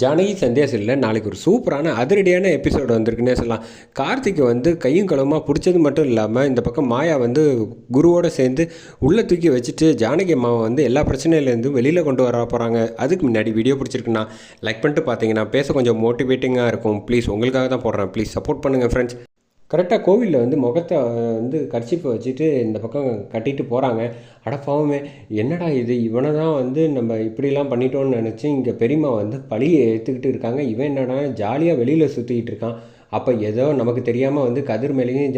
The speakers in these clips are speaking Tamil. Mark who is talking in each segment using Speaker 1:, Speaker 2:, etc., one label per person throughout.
Speaker 1: ஜானகி சந்தியாசில் நாளைக்கு ஒரு சூப்பரான அதிரடியான எபிசோடு வந்திருக்குன்னே சொல்லலாம். கார்த்திக் வந்து கையும் களமாக பிடிச்சது மட்டும் இல்லாமல் இந்த பக்கம் மாயா வந்து குருவோட சேர்ந்து உள்ளே தூக்கி வச்சுட்டு ஜானகி அம்மாவை வந்து எல்லா பிரச்சனையிலேருந்து வெளியில் கொண்டு வர போகிறாங்க அதுக்கு முன்னாடி வீடியோ பிடிச்சிருக்குண்ணா லைக் பண்ணிட்டு பார்த்தீங்கன்னா பேச கொஞ்சம் மோட்டிவேட்டிங்காக இருக்கும். ப்ளீஸ் உங்களுக்காக தான் போடுறேன். ப்ளீஸ் சப்போர்ட் பண்ணுங்கள் ஃப்ரெண்ட்ஸ் கரெக்டாக கோவிலில் வந்து முகத்தை வந்து கர்ச்சிப்பை வச்சுட்டு இந்த பக்கம் கட்டிட்டு போகிறாங்க அடப்பாவுமே என்னடா இது? இவனை தான் வந்து நம்ம இப்படிலாம் பண்ணிட்டோன்னு நினச்சி இங்கே பெரியம்மா வந்து பழியை ஏற்றுக்கிட்டு இருக்காங்க. இவன் என்னடா ஜாலியாக வெளியில் சுற்றிக்கிட்டு இருக்கான். அப்போ ஏதோ நமக்கு தெரியாமல் வந்து கதிர் மேலேயும்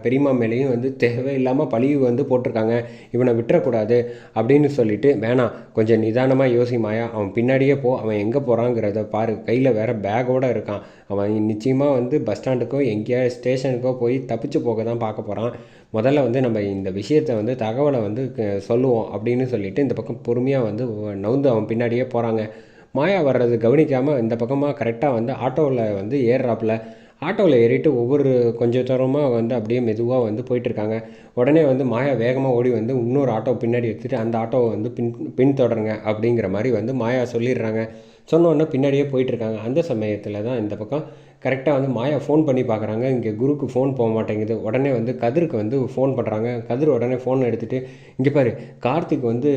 Speaker 1: பெரியம்மா மேலேயும் வந்து தேவையில்லாமல் பழி வந்து போட்டிருக்காங்க. இவனை விட்டுறக்கூடாது அப்படின்னு சொல்லிட்டு வேணாம் கொஞ்சம் நிதானமாக யோசிமாயா அவன் பின்னாடியே போ. அவன் எங்கே போகிறாங்கிறத பாரு. கையில் வேற பேக்கோடு இருக்கான். அவன் நிச்சயமாக வந்து பஸ் ஸ்டாண்டுக்கோ எங்கேயா ஸ்டேஷனுக்கோ போய் தப்பிச்சு போக தான் பார்க்க போகிறான் முதல்ல வந்து நம்ம இந்த விஷயத்தை வந்து தகவலை வந்து க- சொல்லுவோம் அப்படின்னு சொல்லிட்டு இந்த பக்கம் பொறுமையாக வந்து நவுந்து அவன் பின்னாடியே போகிறாங்க மாயா வர்றது கவனிக்காமல் இந்த பக்கமாக கரெக்டாக வந்து ஆட்டோவில் வந்து ஏறுறாப்புல. ஆட்டோவில் ஏறிட்டு ஒவ்வொரு கொஞ்சம் தூரமாக வந்து அப்படியே மெதுவாக வந்து போயிட்டுருக்காங்க. உடனே வந்து மாயா வேகமாக ஓடி வந்து இன்னொரு ஆட்டோ பின்னாடி எடுத்துகிட்டு அந்த ஆட்டோவை வந்து பின் பின்தொடருங்க அப்படிங்கிற மாதிரி வந்து மாயா சொல்லிடுறாங்க. சொன்னோன்னே பின்னாடியே போயிட்டுருக்காங்க. அந்த சமயத்தில் தான் இந்த பக்கம் கரெக்டாக வந்து மாயா ஃபோன் பண்ணி பார்க்குறாங்க. இங்கே குருக்கு ஃபோன் போக மாட்டேங்குது. உடனே வந்து கதிருக்கு வந்து ஃபோன் பண்ணுறாங்க கதிர் உடனே ஃபோன் எடுத்துகிட்டு இங்கே பாரு கார்த்திக் வந்து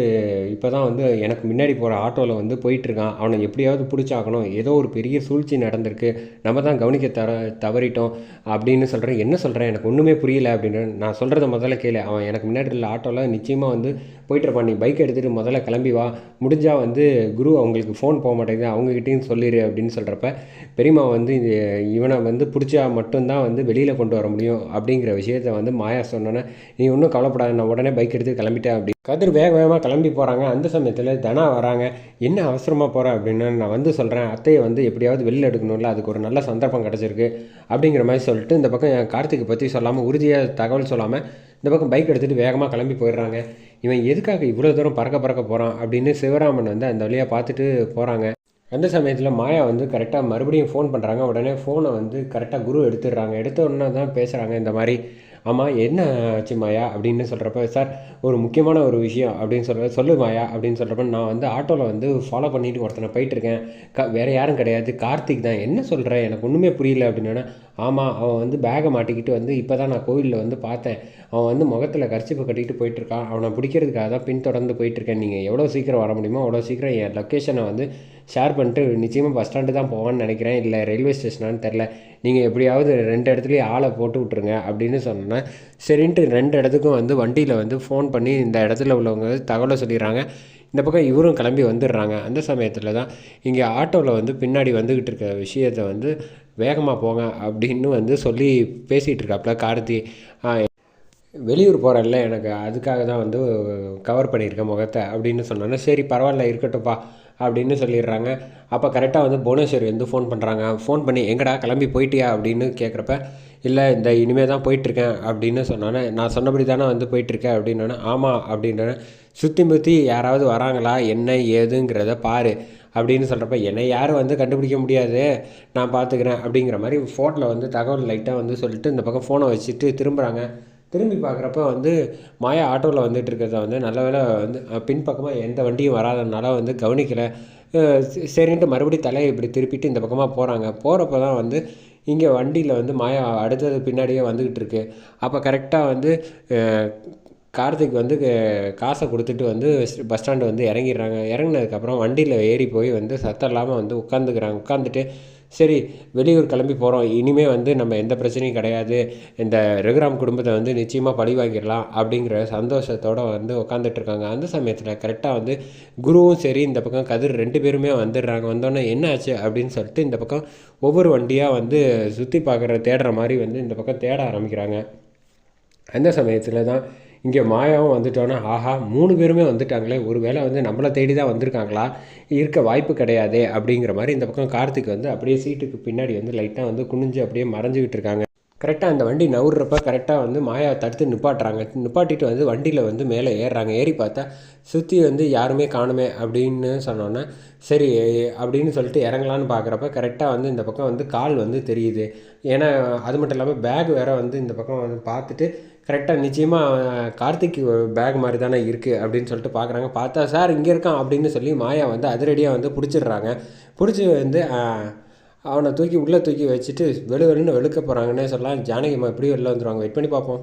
Speaker 1: இப்போ தான் வந்து எனக்கு முன்னாடி போகிற ஆட்டோவில் வந்து போயிட்டுருக்கான். அவனை எப்படியாவது பிடிச்சாக்கணும் ஏதோ ஒரு பெரிய சூழ்ச்சி நடந்திருக்கு. நம்ம தான் கவனிக்க தர தவறிட்டோம். அப்படின்னு சொல்கிறேன் என்ன சொல்கிறேன் எனக்கு ஒன்றுமே புரியல. அப்படின்னு நான் சொல்கிறத முதல்ல கேளு. அவன் எனக்கு முன்னாடி உள்ள ஆட்டோவில் நிச்சயமாக வந்து போயிட்டுருப்பான். நீ பைக் எடுத்துகிட்டு முதல்ல கிளம்பி வா. முடிஞ்சால் வந்து குரு அவங்களுக்கு ஃபோன் போக மாட்டேங்குது. அவங்ககிட்டயும் சொல்லிடு அப்படின்னு சொல்கிறப்ப பெரியம்மா வந்து இவனை வந்து பிடிச்சா மட்டும்தான் வந்து வெளியில் கொண்டு வர முடியும் அப்படிங்கிற விஷயத்த வந்து மாயா சொன்னோன்னே நீ ஒன்றும் கவலைப்படாத நான் உடனே பைக் எடுத்து கிளம்பிட்டேன் அப்படி. கதிர் வேக வேகமாக கிளம்பி போகிறாங்க அந்த சமயத்தில் தனா வராங்க. என்ன அவசரமாக போகிறேன் அப்படின்னு நான் வந்து சொல்கிறேன் அத்தையை வந்து எப்படியாவது வெளியில் எடுக்கணும்ல அதுக்கு ஒரு நல்ல சந்தர்ப்பம் கிடச்சிருக்கு அப்படிங்கிற மாதிரி சொல்லிட்டு இந்த பக்கம் என் கார்த்திகை பற்றி சொல்லாமல் உறுதியாக தகவல் சொல்லாமல் இந்த பக்கம் பைக் எடுத்துகிட்டு வேகமாக கிளம்பி போயிடுறாங்க. இவன் எதுக்காக இவ்வளோ தூரம் பறக்க பறக்க போகிறான் அப்படின்னு சிவராமன் வந்து அந்த வழியாக பார்த்துட்டு போகிறாங்க அந்த சமயத்தில் மாயா வந்து கரெக்டாக மறுபடியும் ஃபோன் பண்ணுறாங்க உடனே ஃபோனை வந்து கரெக்டாக குரு எடுத்துடுறாங்க. எடுத்த உடனே தான் பேசுகிறாங்க இந்த மாதிரி. ஆமாம் என்ன ஆச்சு மாயா அப்படின்னு சொல்கிறப்ப சார் ஒரு முக்கியமான ஒரு விஷயம் அப்படின்னு சொல்கிற சொல்லு மாயா அப்படின்னு சொல்கிறப்ப நான் வந்து ஆட்டோவில் வந்து ஃபாலோ பண்ணிட்டு ஒருத்தனை போயிட்டுருக்கேன். க வேறு யாரும் கிடையாது. கார்த்திக் தான். என்ன சொல்கிறேன் எனக்கு ஒன்றுமே புரியல அப்படின்னா ஆமாம் அவன் வந்து பேகை மாட்டிக்கிட்டு வந்து இப்போ தான் நான் கோவிலில் வந்து பார்த்தேன். அவன் வந்து முகத்தில் கர்ச்சிப்பை கட்டிட்டு போயிட்டுருக்கான். அவனை பிடிக்கிறதுக்காக தான் பின்தொடர்ந்து போயிட்டுருக்கேன். நீங்கள் எவ்வளோ சீக்கிரம் வர முடியுமோ அவ்வளோ சீக்கிரம் என் லொக்கேஷனை வந்து ஷேர் பண்ணிட்டு நிச்சயமாக பஸ் ஸ்டாண்டு தான் போவான்னு நினைக்கிறேன். இல்லை ரயில்வே ஸ்டேஷனான்னு தெரில நீங்கள் எப்படியாவது ரெண்டு இடத்துலையும் ஆளை போட்டு விட்ருங்க அப்படின்னு சொன்னேன் சரின்ட்டு ரெண்டு இடத்துக்கும் வந்து வண்டியில் வந்து ஃபோன் பண்ணி இந்த இடத்துல உள்ளவங்க தகவலை சொல்லிடுறாங்க. இந்த பக்கம் இவரும் கிளம்பி வந்துடுறாங்க. அந்த சமயத்தில் தான் இங்கே ஆட்டோவில் வந்து பின்னாடி வந்துக்கிட்டு இருக்க விஷயத்தை வந்து வேகமாக போங்க அப்படின்னு வந்து சொல்லி பேசிகிட்டு இருக்காப்புல கார்த்தி. வெளியூர் போகிறல்ல எனக்கு அதுக்காக தான் வந்து கவர் பண்ணியிருக்கேன் முகத்தை அப்படின்னு சொன்னோன்னே சரி பரவாயில்ல இருக்கட்டும்ப்பா. அப்படின்னு சொல்லிடுறாங்க. அப்போ கரெக்டாக வந்து புவனேஸ்வரி வந்து ஃபோன் பண்ணுறாங்க ஃபோன் பண்ணி எங்கடா கிளம்பி போயிட்டியா? அப்படின்னு கேட்குறப்ப இல்லை இந்த இனிமே தான் போயிட்டுருக்கேன் அப்படின்னு சொன்னோன்னே நான் சொன்னபடி தானே வந்து போயிட்டுருக்கேன் அப்படின்னோடனே ஆமாம் அப்படின்னோடனே சுற்றி முற்றி யாராவது வராங்களா? என்ன ஏதுங்கிறத பாரு அப்படின்னு சொல்கிறப்ப என்னை யாரும் வந்து கண்டுபிடிக்க முடியாது நான் பார்த்துக்கிறேன் அப்படிங்கிற மாதிரி ஃபோனில் வந்து தகவல் லைட்டாக வந்து சொல்லிட்டு இந்த பக்கம் ஃபோனை வச்சுட்டு திரும்புகிறாங்க திரும்பி பார்க்குறப்ப வந்து மாயா ஆட்டோவில் வந்துட்டு இருக்கிறத வந்து நல்ல வேளை வந்து பின்பக்கமாக எந்த வண்டியும் வராதனால வந்து கவனிக்கலை. சரின்ட்டு மறுபடியும் தலையை இப்படி திருப்பிட்டு இந்த பக்கமாக போகிறாங்க போகிறப்ப தான் வந்து இங்கே வண்டியில் வந்து மாயா அடுத்தது பின்னாடியே வந்துக்கிட்டு இருக்கு அப்போ கரெக்டாக வந்து கார்த்திக் வந்து க- காசை கொடுத்துட்டு வந்து பஸ் ஸ்டாண்டு வந்து இறங்கிடுறாங்க. இறங்குனதுக்கப்புறம் வண்டியில் ஏறி போய் வந்து சத்தம் இல்லாமல் வந்து உட்காந்துக்கிறாங்க. உட்காந்துட்டு சரி வெளியூர் கிளம்பி போகிறோம் இனிமேல் வந்து நம்ம எந்த பிரச்சனையும் கிடையாது. இந்த ரகுராம் குடும்பத்தை வந்து நிச்சயமாக பழி வாங்கிடலாம். அப்படிங்கிற சந்தோஷத்தோடு வந்து உட்காந்துட்ருக்காங்க. அந்த சமயத்தில் கரெக்டாக வந்து குருவும் சரி இந்த பக்கம் கதிர் ரெண்டு பேருமே வந்துடுறாங்க. வந்தோடனே என்ன ஆச்சு அப்படின்னு சொல்லிட்டு இந்த பக்கம் ஒவ்வொரு வண்டியாக வந்து சுற்றி பார்க்குற தேடுற மாதிரி வந்து இந்த பக்கம் தேட ஆரம்பிக்கிறாங்க. அந்த சமயத்தில் தான் இங்கே மாயாவும் வந்துட்டோன்னா ஆஹா மூணு பேருமே வந்துட்டாங்களே. ஒரு வேளை வந்து நம்மளை தேடி தான் வந்திருக்காங்களா? இருக்க வாய்ப்பு கிடையாதே அப்படிங்கிற மாதிரி இந்த பக்கம் கார்த்திக் வந்து அப்படியே சீட்டுக்கு பின்னாடி வந்து லைட்டாக வந்து குனிஞ்சு அப்படியே மறைஞ்சிக்கிட்டு இருக்காங்க. கரெக்டாக அந்த வண்டி நவுறப்ப கரெக்டாக வந்து மாயா தடுத்து நிப்பாட்டுறாங்க. நிப்பாட்டிட்டு வந்து வண்டியில் வந்து மேலே ஏறுறாங்க. ஏறி பார்த்தா சுற்றி வந்து யாருமே காணுமே அப்படின்னு சொன்னோன்னே சரி அப்படின்னு சொல்லிட்டு இறங்கலான்னு பார்க்குறப்ப கரெக்டாக வந்து இந்த பக்கம் வந்து கால் வந்து தெரியுது. ஏன்னா அது மட்டும் இல்லாமல் பேக் வேறு வந்து இந்த பக்கம் வந்து பார்த்துட்டு கரெக்டாக நிச்சயமாக கார்த்திக் பேக் மாதிரி தானே இருக்குது அப்படின்னு சொல்லிட்டு பார்க்குறாங்க பார்த்தா சார் இங்கே இருக்கான் அப்படின்னு சொல்லி மாயா வந்து அதிரடியாக வந்து பிடிச்சிடுறாங்க. பிடிச்சி வந்து அவனை தூக்கி உள்ளே தூக்கி வச்சுட்டு வெளு வெளுன்னு வெளுக்க போகிறாங்கன்னே சொல்லலாம். ஜானகிமா எப்படி வெளில வந்துடுவாங்க வெயிட் பண்ணி பார்ப்போம்.